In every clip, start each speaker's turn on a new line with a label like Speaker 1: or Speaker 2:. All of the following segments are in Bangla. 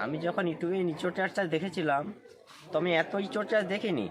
Speaker 1: আমি যখন ইউটিউবে নিচোর চার্জটা দেখেছিলাম তো আমি এত ইচোর চার্জ দেখিনি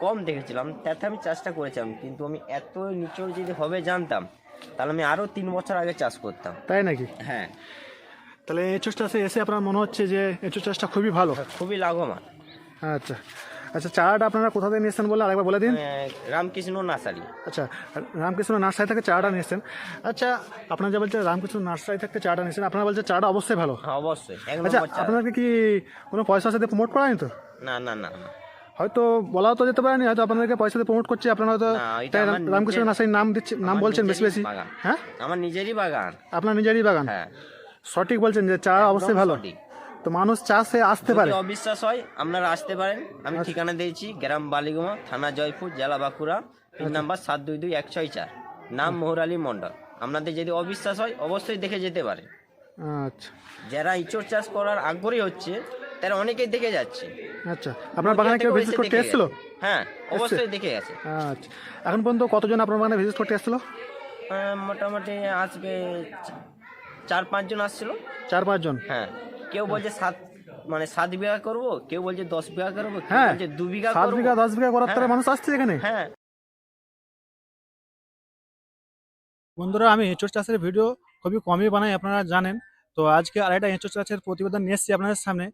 Speaker 1: কম দেখেছিলাম তাতে আমি চাষটা করেছিলাম কিন্তু আমি এত নিচোর যদি হবে জানতাম তাহলে আমি আরও তিন বছর আগে চাষ করতাম।
Speaker 2: তাই নাকি?
Speaker 1: হ্যাঁ।
Speaker 2: তাহলে এঁচোর চাষে এসে আপনার মনে হচ্ছে যে এঁচোর চাষটা খুবই ভালো?
Speaker 1: খুবই লাভবান।
Speaker 2: আচ্ছা। আচ্ছা চারাটা আপনারা কোথা থেকে নিয়েছেন বলে আরেকবার বলে দিন?
Speaker 1: রামকৃষ্ণ নার্সারি।
Speaker 2: আচ্ছা রামকৃষ্ণ নার্সারি থেকে চারাটা নিয়েছেন। আচ্ছা আপনারা যে বলছেন রামকৃষ্ণ নার্সারি থেকে চারাটা নিয়েছেন আপনারা বলছেন চারাটা অবশ্যই ভালো।
Speaker 1: হ্যাঁ অবশ্যই।
Speaker 2: আচ্ছা কি কোনো পয়সা সাথে প্রমোট করা হয়নি তো?
Speaker 1: না না না
Speaker 2: হয়তো বলাও তো যেতে পারেনি হয়তো আপনাদেরকে পয়সা দিয়ে প্রমোট করছে আপনারা হয়তো রামকৃষ্ণ নার্সারির নাম দিচ্ছে নাম বলছেন বেশি বেশি। হ্যাঁ?
Speaker 1: আমার নিজেরই বাগান।
Speaker 2: আপনার নিজেরই বাগান?
Speaker 1: হ্যাঁ।
Speaker 2: সঠিক বলছেন যে চারা অবশ্যই ভালো। তো মানুষ চাষে আসতে পারে।
Speaker 1: অবিশ্বাস হয় আপনারা আসতে পারেন। আমি
Speaker 2: আচ্ছা।
Speaker 1: ঠিকানা দিয়েছি গ্রাম বালিগুমা থানা জয়পুর জেলা বাঁকুড়া পিন
Speaker 2: আচ্ছা।
Speaker 1: নাম্বার সাত দুই দুই এক ছয় চার। নাম মোহর আলী মন্ডল আপনাদের যদি অবিশ্বাস হয় অবশ্যই দেখে যেতে পারে
Speaker 2: আচ্ছা।
Speaker 1: যারা ইঁচড় চাষ করার আগ্রহী হচ্ছে তারা অনেকেই দেখে যাচ্ছে।
Speaker 2: আচ্ছা। আপনার বাগানে কেউ ভিজিট করতে এসেছিল?
Speaker 1: হ্যাঁ অবশ্যই দেখে গেছে।
Speaker 2: আচ্ছা। এখন পর্যন্ত কতজন আপনার বাগানে ভিজিট করতে এসেছিল?
Speaker 1: মোটামুটি আসবে চার পাঁচজন আসছিল।
Speaker 2: চার পাঁচজন?
Speaker 1: হ্যাঁ। কেউ বলছে সাত মানে সাত বিঘা করব কেউ বলছে দশ বিঘা করব
Speaker 2: হ্যাঁ
Speaker 1: বলছে দু বিঘা
Speaker 2: সাত বিঘা দশ বিঘা করার তারা
Speaker 1: হ্যাঁ।
Speaker 2: মানুষ আসছে এখানে?
Speaker 1: হ্যাঁ।
Speaker 2: বন্ধুরা আমি এঁচড় চাষের ভিডিও খুবই কমই বানাই আপনারা জানেন। তো আজকে আরেকটা এঁচড় চাষের প্রতিবেদন নিয়ে এসেছি আপনাদের সামনে।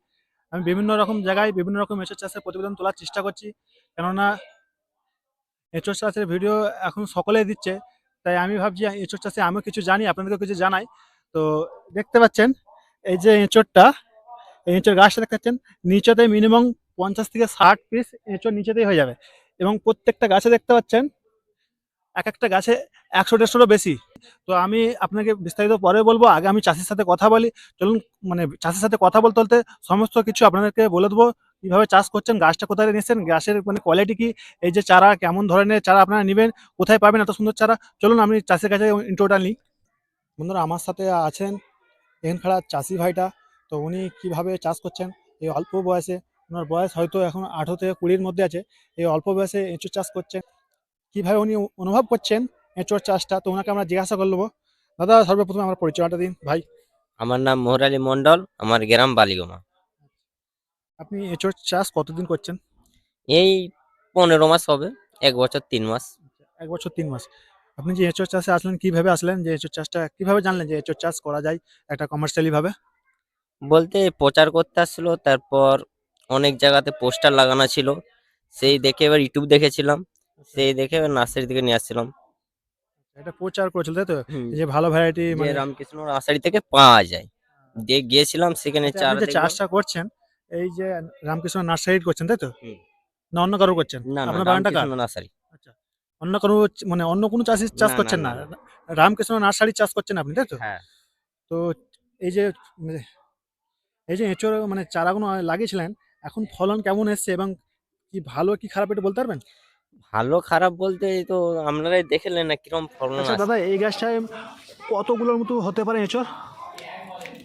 Speaker 2: আমি বিভিন্ন রকম জায়গায় বিভিন্ন রকম এঁচড় চাষের প্রতিবেদন তোলার চেষ্টা করছি। কেননা এঁচড় চাষের ভিডিও এখন সকলেই দিচ্ছে। তাই আমি ভাবছি এঁচড় চাষে আমিও কিছু জানি আপনাদেরকেও কিছু জানাই। তো দেখতে পাচ্ছেন এই যে এঁচড়টা, এই এঁচড় গাছটা দেখতে পাচ্ছেন, নিচেতে মিনিমাম পঞ্চাশ থেকে ষাট পিস এঁচড় নিচেতেই হয়ে যাবে। এবং প্রত্যেকটা গাছে দেখতে পাচ্ছেন, এক একটা গাছে একশো, দেড়শোরও বেশি। তো আমি আপনাকে বিস্তারিত পরে বলব, আগে আমি চাষির সাথে কথা বলি। চলুন মানে চাষির সাথে কথা বলতে বলতে সমস্ত কিছু আপনাদেরকে বলে দেবো। কীভাবে চাষ করছেন, গাছটা কোথায় নিয়েছেন, গাছের মানে কোয়ালিটি কি, এই যে চারা, কেমন ধরনের চারা আপনারা নেবেন, কোথায় পাবেন এত সুন্দর চারা। চলুন, আমি চাষের কাছে ইন্ট্রোটা নিই। বন্ধুরা, আমার সাথে আছেন এখানকার চাষি ভাইটা তো উনি কীভাবে চাষ করছেন? এই অল্প বয়সে ওনার বয়স হয়তো এখন আঠেরো থেকে কুড়ির মধ্যে আছে এই অল্প বয়সে এঁচুর চাষ করছেন। কীভাবে উনি অনুভব করছেন এঁচোড় চাষটা? তো ওনাকে আমরা জিজ্ঞাসা করে দাদা সর্বপ্রথমে আমার পরিচয়টা দিন ভাই।
Speaker 1: আমার নাম মোহর আলী মন্ডল আমার গ্রাম বালিগমা।
Speaker 2: আপনি এঁচোড় চাষ কতদিন করছেন?
Speaker 1: এই পনেরো মাস হবে এক বছর তিন মাস।
Speaker 2: এক বছর তিন মাস। আপনি যে এঁচোড় চাষে আসলেন কীভাবে আসলেন? যে এঁচোড় চাষটা কীভাবে জানলেন যে এঁচোড় চাষ করা যায় একটা কমার্শিয়ালি ভাবে?
Speaker 1: বলতে প্রচার করতে আসছিল তারপর অনেক জায়গাতে পোস্টার লাগানো ছিল। সেই দেখে এবার ইউটিউব দেখেছিলাম। সেই দেখে এবার নার্সারি থেকে নিয়ে আসছিলাম।
Speaker 2: এটা প্রচার করেছিল তাই তো? যে ভালো ভ্যারাইটি মানে
Speaker 1: রামকৃষ্ণ নার্সারি থেকে পাওয়া যায়। দিয়ে গিয়েছিলাম সেখানে
Speaker 2: আচ্ছা,
Speaker 1: চারা
Speaker 2: চাষটা করছেন এই যে রামকৃষ্ণ নার্সারি করছেন তাই তো? না অন্য কারও করছেন?
Speaker 1: না
Speaker 2: আপনার বাগানটা
Speaker 1: নার্সারি।
Speaker 2: অন্য কোনো মানে অন্য কোনো চাষি চাষ করছেন না রামকৃষ্ণ নার্সারি চাষ করছেন আপনি তাই তো?
Speaker 1: হ্যাঁ।
Speaker 2: তো এই যে মানে এই যে এঁচড় মানে চারাগুলো লাগিয়েছিলেন এখন ফলন কেমন এসছে এবং কি ভালো কি খারাপ এটা বলতে পারবেন?
Speaker 1: ভালো খারাপ বলতে তো আপনারাই দেখলেন না কিরম ফলন
Speaker 2: আচ্ছা দাদা এই গাছটায় কতগুলোর মতো হতে পারে এঁচোর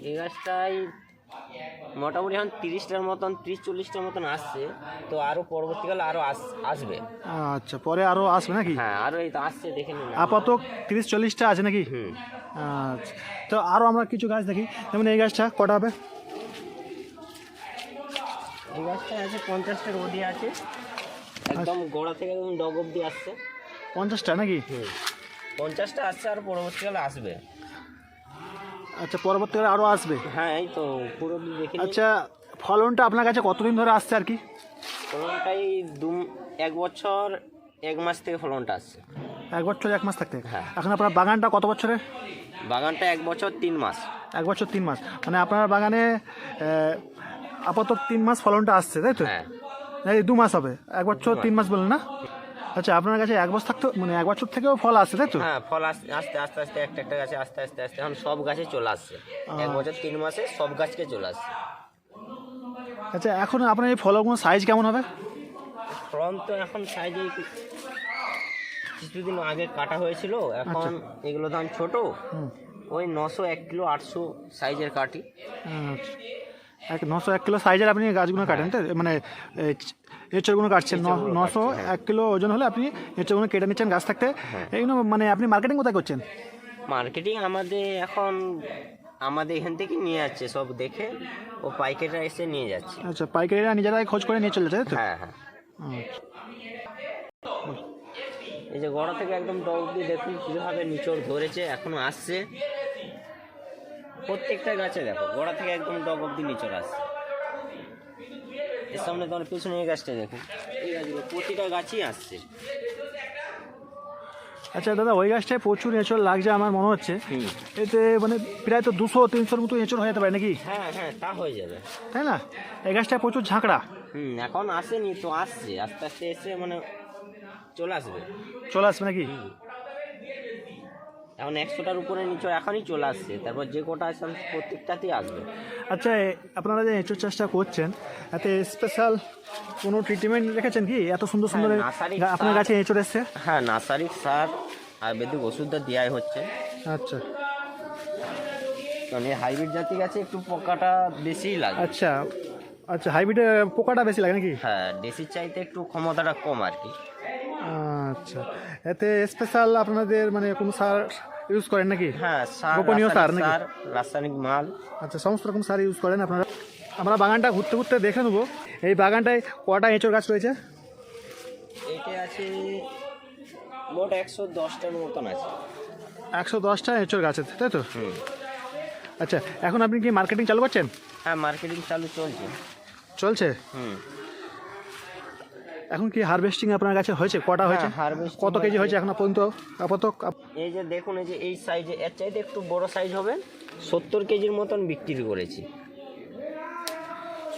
Speaker 1: এই গাছটাই মোটামুটি এখন তিরিশটার মতন তিরিশ চল্লিশটার মতন আসছে। তো আরও পরবর্তীকালে আরও আস- আসবে।
Speaker 2: আচ্ছা পরে আরও আসবে নাকি?
Speaker 1: হ্যাঁ আরও এই তো আসছে দেখে নিন।
Speaker 2: আপাতত তিরিশ চল্লিশটা আছে নাকি?
Speaker 1: হুম।
Speaker 2: আচ্ছা তো আরও আমরা কিছু গাছ দেখি। যেমন এই গাছটা কটা হবে?
Speaker 1: এই গাছটা আছে পঞ্চাশটার অধি আছে। একদম গোড়া থেকে একদম ডগ অব্দি আসছে।
Speaker 2: পঞ্চাশটা নাকি?
Speaker 1: হুম। পঞ্চাশটা আসছে আর পরবর্তীকালে আসবে।
Speaker 2: আচ্ছা পরবর্তীকালে আরও আসবে?
Speaker 1: হ্যাঁ এই তো পুরো দেখে
Speaker 2: আচ্ছা ফলনটা আপনার কাছে কতদিন ধরে আসছে আর কি?
Speaker 1: ফলনটাই দু এক বছর এক মাস থেকে ফলনটা আসছে।
Speaker 2: এক বছর এক মাস থাকতে?
Speaker 1: হ্যাঁ।
Speaker 2: এখন আপনার বাগানটা কত বছরের?
Speaker 1: বাগানটা এক বছর তিন মাস।
Speaker 2: এক বছর তিন মাস। মানে আপনার বাগানে আপাতত তিন মাস ফলনটা আসছে তাই তো?
Speaker 1: হ্যাঁ।
Speaker 2: দু মাস হবে। এক বছর তিন মাস বললেন না? আচ্ছা আপনার কাছে এক বছর থাকতো মানে এক বছর থেকেও ফল আসছে তাই তো?
Speaker 1: হ্যাঁ ফল আস্তে আস্তে আস্তে আস্তে একটা একটা গাছে আস্তে আস্তে আস্তে এখন সব গাছে চলে আসছে। এক বছর তিন মাসে সব গাছকে চলে আসছে।
Speaker 2: আচ্ছা এখন আপনার এই ফলগুলো সাইজ কেমন হবে?
Speaker 1: ফলন তো এখন সাইজে কিছুদিন আগে কাটা হয়েছিল এখন এগুলো দাম ছোট। ওই নশো এক কিলো আটশো সাইজের কাটি
Speaker 2: আচ্ছা। এক নশো এক কিলো সাইজের আপনি গাছগুলো কাটেন তো মানে এঁচড়গুলো কাটছেন নশো। এক কিলো ওজন হলে আপনি এঁচড়গুলো কেটে নিচ্ছেন গাছ থাকতে
Speaker 1: হ্যাঁ।
Speaker 2: এইগুলো মানে আপনি মার্কেটিং কোথায় করছেন
Speaker 1: মার্কেটিং আমাদের এখন আমাদের এখান থেকে নিয়ে যাচ্ছে সব দেখে ও পাইকারিরা এসে নিয়ে যাচ্ছে
Speaker 2: আচ্ছা পাইকারিরা নিজেরাই খোঁজ করে নিয়ে চলে তো
Speaker 1: হ্যাঁ হ্যাঁ। এই যে গড়া থেকে একদম ডগ অব্দি দেখুন কীভাবে নিচড় ধরেছে এখনও আসছে প্রত্যেকটা গাছে দেখো গোড়া থেকে একদম ডগ অব্দি নিচড় আসছে। এর সামনে তোমার পিছনে এই গাছটা দেখো এই গাছগুলো প্রতিটা গাছই আসছে।
Speaker 2: আচ্ছা দাদা ওই গাছটায় প্রচুর এঁচড় লাগছে আমার মনে হচ্ছে। এতে মানে প্রায় তো দুশো তিনশোর মতো এঁচড় হয়ে যেতে পারে নাকি?
Speaker 1: হ্যাঁ হ্যাঁ তা হয়ে যাবে।
Speaker 2: তাই না? এই গাছটায় প্রচুর ঝাঁকড়া।
Speaker 1: হুম এখন আসেনি তো আসছে। আস্তে আস্তে এসে মানে চলে আসবে।
Speaker 2: চলে আসবে নাকি?
Speaker 1: এখন একশোটার উপরে নিচে এখনই চলে আসছে। তারপর যে কটা আছে প্রত্যেকটাতেই আসবে।
Speaker 2: আচ্ছা আপনারা যে এঁচড় চাষটা করছেন এতে স্পেশাল কোনো ট্রিটমেন্ট রেখেছেন কি? এত সুন্দর সুন্দর
Speaker 1: হ্যাঁ, নার্সারি
Speaker 2: গা- আপনার কাছে এঁচড় এসছে?
Speaker 1: হ্যাঁ নার্সারিক সার আয়ুর্বেদিক ওষুধটা দেওয়াই হচ্ছে।
Speaker 2: আচ্ছা।
Speaker 1: কারণ এই হাইব্রিড জাতি গাছে একটু পোকাটা বেশিই লাগে।
Speaker 2: আচ্ছা আচ্ছা হাইব্রিডে পোকাটা বেশি লাগে নাকি?
Speaker 1: হ্যাঁ দেশির চাইতে একটু ক্ষমতাটা কম আর কি।
Speaker 2: আচ্ছা। এতে স্পেশাল আপনাদের মানে কোনো সার ইউজ করেন নাকি?
Speaker 1: হ্যাঁ সার
Speaker 2: গোপনীয় সার নাকি?
Speaker 1: সার রাসায়নিক মাল।
Speaker 2: আচ্ছা সমস্ত রকম সার ইউজ করেন আপনারা। আমরা বাগানটা ঘুরতে ঘুরতে দেখে নেব। এই বাগানটায় কটা এঁচড় গাছ রয়েছে?
Speaker 1: এইটা আছে মোট একশো দশটার মতন আছে।
Speaker 2: একশো দশটা এঁচড় গাছ আছে তাই তো? আচ্ছা এখন আপনি কি মার্কেটিং চালু করছেন?
Speaker 1: হ্যাঁ মার্কেটিং চালু চলছে।
Speaker 2: চলছে?
Speaker 1: হুম।
Speaker 2: এখন কি হারভেস্টিং আপনার কাছে হয়েছে? কটা হয়েছে?
Speaker 1: হ্যাঁ, harvesting
Speaker 2: কত কেজি
Speaker 1: হয়েছে।
Speaker 2: হয়েছে এখন পর্যন্ত আপাতত? আপ-
Speaker 1: এই যে দেখুন এই যে এই সাইজে এর চাইতে একটু বড় সাইজ হবে। সত্তর কেজির মতন বিক্রি করেছি।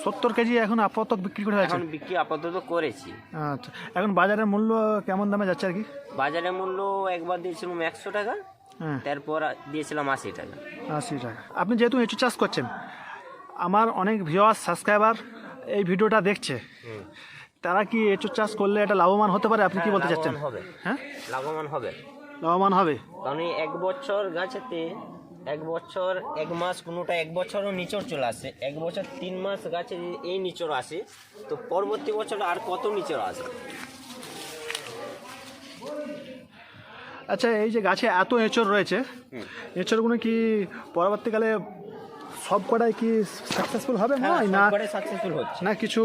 Speaker 2: সত্তর কেজি এখন আপাতত বিক্রি করে হয়েছে?
Speaker 1: এখন বিক্রি আপাতত করেছি।
Speaker 2: আচ্ছা এখন বাজারের মূল্য কেমন দামে যাচ্ছে আর কি?
Speaker 1: বাজারের মূল্য একবার দিয়েছিলাম একশো টাকা
Speaker 2: হ্যাঁ।
Speaker 1: তারপর দিয়েছিলাম আশি টাকা।
Speaker 2: আশি টাকা। আপনি যেহেতু এঁচু চাষ করছেন আমার অনেক ভিওয়ার সাবস্ক্রাইবার এই ভিডিওটা দেখছে। তারা কি এঁচু চাষ করলে এটা লাভবান হতে পারে? আপনি কি
Speaker 1: হ্যাঁ,
Speaker 2: বলতে চাচ্ছেন?
Speaker 1: হবে।
Speaker 2: হ্যাঁ?
Speaker 1: লাভবান হবে।
Speaker 2: লাভবান হবে?
Speaker 1: কারণ এই এক বছর গাছেতে এক বছর এক মাস কোনোটা এক বছরও নিচড় চলে আসে। এক বছর তিন মাস গাছে এই নিচড় আসে। তো পরবর্তী বছর আর কত নিচড় আসে?
Speaker 2: আচ্ছা এই যে গাছে এত এঁচড় রয়েছে। এঁচড়গুলো কি পরবর্তীকালে সব কটাই কি সাকসেসফুল হবে
Speaker 1: হ্যাঁ
Speaker 2: নয় না
Speaker 1: সবকটাই সাকসেসফুল হচ্ছে।
Speaker 2: না কিছু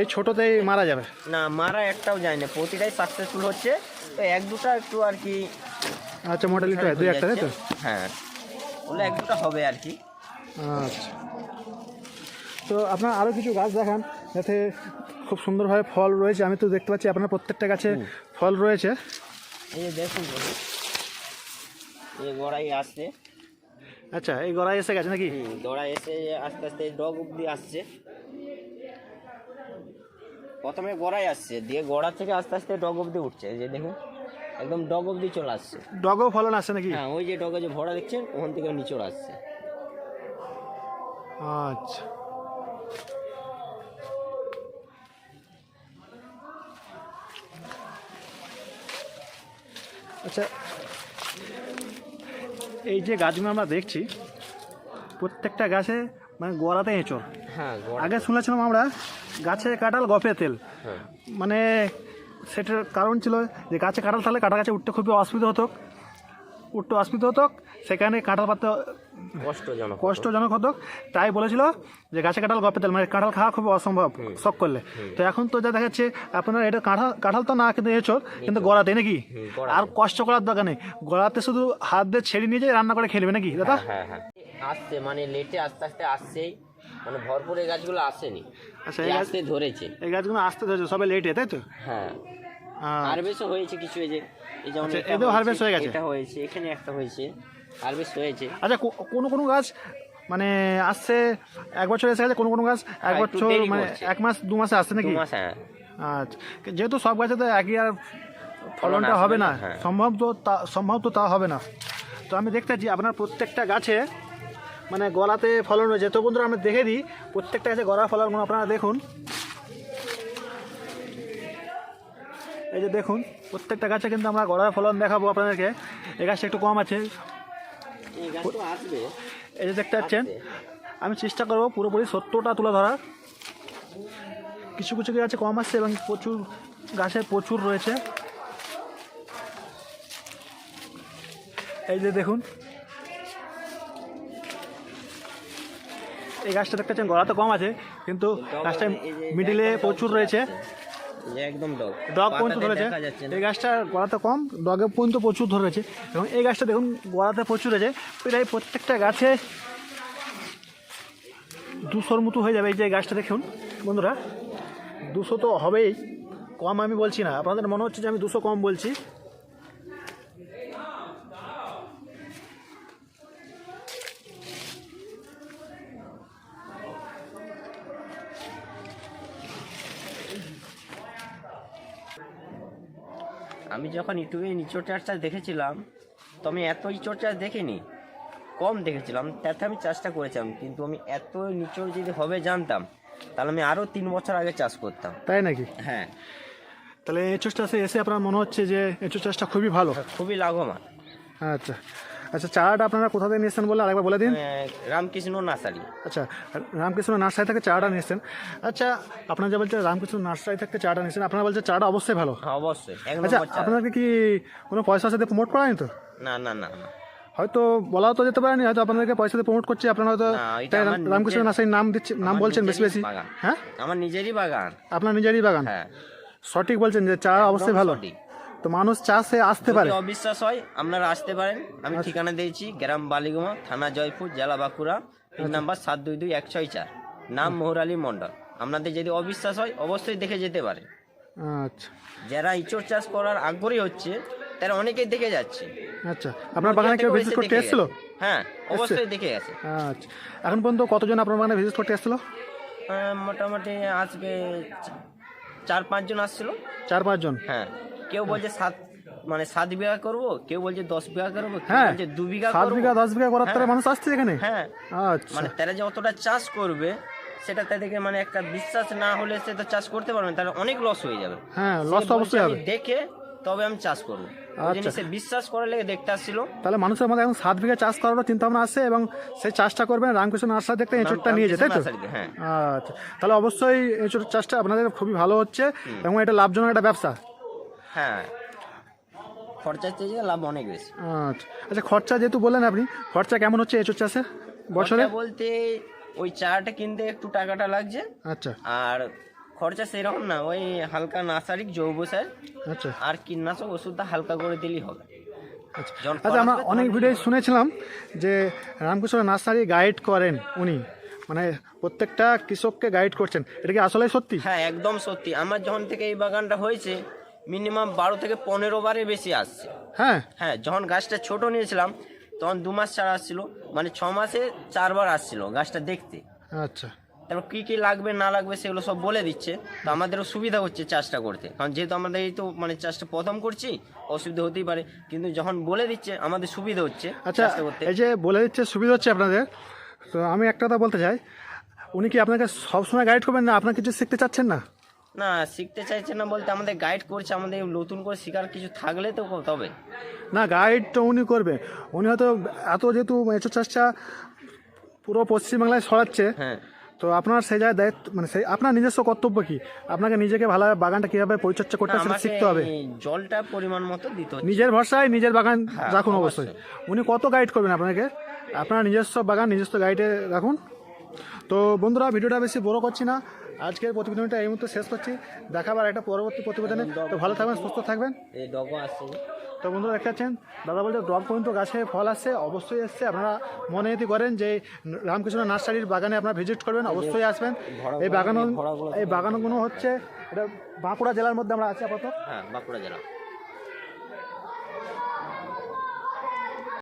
Speaker 2: এই ছোটোতেই মারা যাবে?
Speaker 1: না মারা একটাও যায় না প্রতিটাই সাকসেসফুল হচ্ছে। তো এক দুটা একটু আর কি
Speaker 2: আচ্ছা মোটালিটি দুই একটা তাই তো?
Speaker 1: হ্যাঁ ওগুলো এক দুটা হবে আর কি।
Speaker 2: আচ্ছা। তো আপনার আরও কিছু গাছ দেখান যাতে খুব সুন্দরভাবে ফল রয়েছে। আমি তো দেখতে পাচ্ছি আপনার প্রত্যেকটা গাছে ফল রয়েছে।
Speaker 1: এই দেখুন। এই গড়াই আসছে।
Speaker 2: আচ্ছা এই গড়াই এসে গেছে নাকি?
Speaker 1: গড়াই এসে আস্তে আস্তে ডগ অব্দি আসছে। প্রথমে গড়াই আসছে দিয়ে গড়া থেকে আস্তে আস্তে ডগ অব্দি উঠছে। যে দেখুন একদম ডগ অব্দি চলে আসছে।
Speaker 2: ডগও ফলন আসছে নাকি?
Speaker 1: হ্যাঁ ওই যে ডগে যে ভরা দেখছেন ওখান থেকে নিচড় আসছে।
Speaker 2: আচ্ছা। আচ্ছা এই যে গাছগুলো আমরা দেখছি প্রত্যেকটা গাছে মানে গোড়াতে এঁচড়।
Speaker 1: হ্যাঁ
Speaker 2: আগে শুনেছিলাম আমরা গাছে কাঁঠাল গফে তেল।
Speaker 1: হ্যাঁ।
Speaker 2: মানে সেটার কারণ ছিল যে গাছে কাঁঠাল তাহলে কাটা গাছে উঠতে খুবই অসুবিধা হতো। উঠতে অসুবিধা হতো সেখানে কাঁঠাল পাতে
Speaker 1: কষ্টজনক
Speaker 2: কষ্টজনক হতো তাই বলেছিল যে গাছে কাঁঠাল গপে তেল মানে কাঁঠাল খাওয়া খুব অসম্ভব শখ করলে। তো এখন তো যা দেখাচ্ছে আপনার এটা কাঁঠাল কাঁঠাল তো না কিন্তু এঁচড় কিন্তু গড়াতে নাকি? আর কষ্ট করার দরকার নেই। গড়াতে শুধু হাত দিয়ে ছেড়ে নিয়ে যায় রান্না করে খেলবে নাকি দাদা?
Speaker 1: হ্যাঁ হ্যাঁ। আসছে মানে লেটে আস্তে আস্তে আসছেই। মানে ভরপুর এই গাছগুলো আসেনি।
Speaker 2: আচ্ছা
Speaker 1: এই
Speaker 2: গাছ
Speaker 1: ধরেছে।
Speaker 2: এই গাছগুলো আসতে ধরেছে সবাই লেটে তাই তো?
Speaker 1: হ্যাঁ। হারভেস্ট হয়েছে কিছু এই যে এই যেমন
Speaker 2: আচ্ছা,
Speaker 1: এটা
Speaker 2: এতেও হয়ে গেছে?
Speaker 1: এটা হয়েছে এখানে একটা হয়েছে হারভেস্ট হয়েছে।
Speaker 2: আচ্ছা কোনো কোনো গাছ মানে আসছে এক বছর এসে গেছে কোনো কোনো গাছ এক
Speaker 1: হ্যাঁ,
Speaker 2: বছর মানে এক মাস দু মাসে আসছে নাকি?
Speaker 1: মাস হ্যাঁ।
Speaker 2: আচ্ছা যেহেতু সব গাছে তো একই আর ফলনটা হবে না
Speaker 1: হ্যাঁ।
Speaker 2: সম্ভব তো তা সম্ভব তো তা হবে না। তো আমি দেখতে পাচ্ছি আপনার প্রত্যেকটা গাছে মানে গলাতে ফলন রয়েছে তো বন্ধুরা আমি দেখে দিই প্রত্যেকটা গাছে গলার ফলনগুলো আপনারা দেখুন। এই যে দেখুন প্রত্যেকটা গাছে কিন্তু আমরা গলার ফলন দেখাবো আপনাদেরকে। এই গাছটা একটু কম আছে।
Speaker 1: এই
Speaker 2: যে দেখতে পাচ্ছেন আমি চেষ্টা করব পুরোপুরি সত্যটা তুলে ধরার। কিছু কিছু গাছে কম আসছে এবং প্রচুর গাছে প্রচুর রয়েছে। এই যে দেখুন। এই গাছটা দেখতে পাচ্ছেন গলা তো কম আছে কিন্তু গাছটা মিডিলে প্রচুর রয়েছে।
Speaker 1: একদম ডগ।
Speaker 2: ডগ পর্যন্ত ধরেছে। এই গাছটার কম ডগে পর্যন্ত প্রচুর ধরেছে। এবং এই গাছটা দেখুন প্রচুর আছে প্রায় প্রত্যেকটা গাছে দুশোর মতো হয়ে যাবে এই যে গাছটা দেখুন বন্ধুরা। দুশো তো হবেই কম আমি বলছি না। আপনাদের মনে হচ্ছে যে আমি দুশো কম বলছি।
Speaker 1: আমি যখন ইউটিউবে নিচোর চাষটা দেখেছিলাম তো আমি এত ইচোর চাষ দেখিনি কম দেখেছিলাম তাতে আমি চাষটা করেছিলাম কিন্তু আমি এত নিচোর যদি হবে জানতাম তাহলে আমি আরও তিন বছর আগে চাষ করতাম।
Speaker 2: তাই নাকি?
Speaker 1: হ্যাঁ।
Speaker 2: তাহলে এঁচোর চাষে এসে আপনার মনে হচ্ছে যে এঁচোর চাষটা খুবই ভালো?
Speaker 1: খুবই লাভবান।
Speaker 2: আচ্ছা। আচ্ছা চারাটা আপনারা কোথা থেকে নিয়েছেন বলে আরেকবার বলে দিন?
Speaker 1: রামকৃষ্ণ নার্সারি।
Speaker 2: আচ্ছা রামকৃষ্ণ নার্সারি থেকে চারাটা নিয়েছেন। আচ্ছা আপনারা যে বলছেন রামকৃষ্ণ নার্সারি থেকে চারাটা নিয়েছেন আপনারা বলছেন চারাটা অবশ্যই ভালো।
Speaker 1: হ্যাঁ অবশ্যই।
Speaker 2: আচ্ছা আপনাদেরকে কি কোনো পয়সা সাথে প্রমোট করা তো?
Speaker 1: না না না না।
Speaker 2: হয়তো বলাও তো যেতে পারেনি হয়তো আপনাদেরকে পয়সা দিয়ে প্রমোট করছে আপনারা হয়তো রামকৃষ্ণ নার্সারির নাম দিচ্ছে নাম বলছেন বেশি বেশি। হ্যাঁ?
Speaker 1: আমার নিজেরই বাগান।
Speaker 2: আপনার নিজেরই বাগান?
Speaker 1: হ্যাঁ।
Speaker 2: সঠিক বলছেন যে চারা অবশ্যই ভালো। তো মানুষ চাষে আসতে পারে।
Speaker 1: অবিশ্বাস হয় আপনারা আসতে পারেন। আমি
Speaker 2: আচ্ছা।
Speaker 1: ঠিকানা দিয়েছি গ্রাম বালিগুমা থানা জয়পুর জেলা বাঁকুড়া পিন
Speaker 2: আচ্ছা।
Speaker 1: নাম্বার সাত দুই দুই এক ছয় চার। নাম মোহর আলী মন্ডল আপনাদের যদি অবিশ্বাস হয় অবশ্যই দেখে যেতে পারে।
Speaker 2: আচ্ছা।
Speaker 1: যারা ইঁচড় চাষ করার আগ্রহী হচ্ছে তারা অনেকেই দেখে যাচ্ছে।
Speaker 2: আচ্ছা। আপনার বাগানে কেউ ভিজিট করতে এসেছিল?
Speaker 1: হ্যাঁ অবশ্যই দেখে গেছে।
Speaker 2: আচ্ছা। এখন পর্যন্ত কতজন আপনার বাগানে ভিজিট করতে এসেছিল?
Speaker 1: মোটামুটি আজকে চার পাঁচজন আসছিল।
Speaker 2: চার পাঁচজন?
Speaker 1: হ্যাঁ। কেউ বলছে সাত মানে সাত বিঘা করব কেউ বলছে দশ বিঘা করব
Speaker 2: হ্যাঁ
Speaker 1: বলছে দু বিঘা
Speaker 2: সাত বিঘা দশ বিঘা করার তারা
Speaker 1: হ্যাঁ।
Speaker 2: মানুষ আসছে এখানে?
Speaker 1: হ্যাঁ।
Speaker 2: আচ্ছা।
Speaker 1: মানে তারা যে অতটা চাষ করবে সেটা তাদেরকে মানে একটা বিশ্বাস না হলে সে তো চাষ করতে পারবে তাহলে অনেক লস হয়ে যাবে।
Speaker 2: হ্যাঁ লস অবশ্যই হবে।
Speaker 1: দেখে তবে আমি চাষ করব।
Speaker 2: আচ্ছা।
Speaker 1: সে বিশ্বাস করে লেগে দেখতে আসছিল।
Speaker 2: তাহলে মানুষের মধ্যে এখন সাত বিঘা চাষ করারও চিন্তা ভাবনা আছে এবং সেই চাষটা করবেন রামকৃষ্ণ নার্সারি দেখতে এঁচড়টা নিয়ে যেতে তো?
Speaker 1: হ্যাঁ।
Speaker 2: আচ্ছা। তাহলে অবশ্যই এঁচড় চাষটা আপনাদের খুবই ভালো হচ্ছে এবং এটা লাভজনক একটা ব্যবসা।
Speaker 1: হ্যাঁ। খরচার চেয়ে লাভ অনেক বেশি।
Speaker 2: আচ্ছা। আচ্ছা খরচা যেহেতু বললেন আপনি খরচা কেমন হচ্ছে এঁচড় চাষে বছরে?
Speaker 1: বলতে ওই চারাটা কিনতে একটু টাকাটা লাগছে।
Speaker 2: আচ্ছা।
Speaker 1: আর খরচা সেরকম না ওই হালকা নার্সারিক জৈব সার।
Speaker 2: আচ্ছা।
Speaker 1: আর কীটনাশক ওষুধটা হালকা করে দিলেই হবে।
Speaker 2: আচ্ছা। আচ্ছা আমরা অনেক ভিডিও শুনেছিলাম যে রামকৃষ্ণ নার্সারি গাইড করেন উনি। মানে প্রত্যেকটা কৃষককে গাইড করছেন। এটা কি আসলে সত্যি?
Speaker 1: হ্যাঁ একদম সত্যি। আমার যখন থেকে এই বাগানটা হয়েছে মিনিমাম বারো থেকে পনেরো বারে বেশি আসছে।
Speaker 2: হ্যাঁ।
Speaker 1: হ্যাঁ যখন গাছটা ছোট নিয়েছিলাম তখন দু মাস ছাড়া আসছিল মানে ছ মাসে চারবার আসছিল গাছটা দেখতে।
Speaker 2: আচ্ছা।
Speaker 1: তারপর কী কী লাগবে না লাগবে সেগুলো সব বলে দিচ্ছে। তো আমাদেরও সুবিধা হচ্ছে চাষটা করতে। কারণ যেহেতু আমাদের এই তো মানে চাষটা প্রথম করছি অসুবিধা হতেই পারে। কিন্তু যখন বলে দিচ্ছে আমাদের সুবিধা হচ্ছে
Speaker 2: আচ্ছা
Speaker 1: করতে।
Speaker 2: এই যে বলে দিচ্ছে সুবিধা হচ্ছে আপনাদের। তো আমি একটা কথা বলতে চাই। উনি কি আপনাকে সবসময় গাইড করবেন না? আপনার কিছু শিখতে চাচ্ছেন না?
Speaker 1: না শিখতে চাইছে না বলতে আমাদের গাইড করছে আমাদের নতুন করে শেখার কিছু থাকলে তো তবে।
Speaker 2: না গাইড তো উনি করবে। উনি হয়তো এত যেহেতু এঁচড় চাষটা পুরো পশ্চিমবাংলায় ছড়াচ্ছে
Speaker 1: হ্যাঁ।
Speaker 2: তো আপনার সেই জায়গায় দায়িত্ব মানে সেই আপনার নিজস্ব কর্তব্য কি? আপনাকে নিজেকে ভালো বাগানটা কীভাবে পরিচর্যা করতে সেটা শিখতে হবে।
Speaker 1: জলটা পরিমাণ মতো দিতে
Speaker 2: নিজের ভরসায় নিজের বাগান
Speaker 1: হ্যাঁ,
Speaker 2: রাখুন অবশ্যই। উনি কত গাইড করবেন আপনাকে? আপনার নিজস্ব বাগান নিজস্ব গাইডে রাখুন। তো বন্ধুরা ভিডিওটা বেশি বড় করছি না। আজকের প্রতিবেদনটা এই মুহূর্তে শেষ করছি। দেখাবার একটা পরবর্তী প্রতিবেদনে। তো ভালো থাকবেন সুস্থ থাকবেন।
Speaker 1: ডগো
Speaker 2: তো বন্ধুরা দেখতে পাচ্ছেন দাদা বলতে ড্রপ পর্যন্ত গাছে ফল আসছে অবশ্যই এসছে। আপনারা মনে যদি করেন যে রামকৃষ্ণ নার্সারির বাগানে আপনারা ভিজিট করবেন অবশ্যই আসবেন। এই বাগান এই বাগানগুলো হচ্ছে এটা বাঁকুড়া জেলার মধ্যে আমরা আছি আপাতত।
Speaker 1: হ্যাঁ বাঁকুড়া জেলা।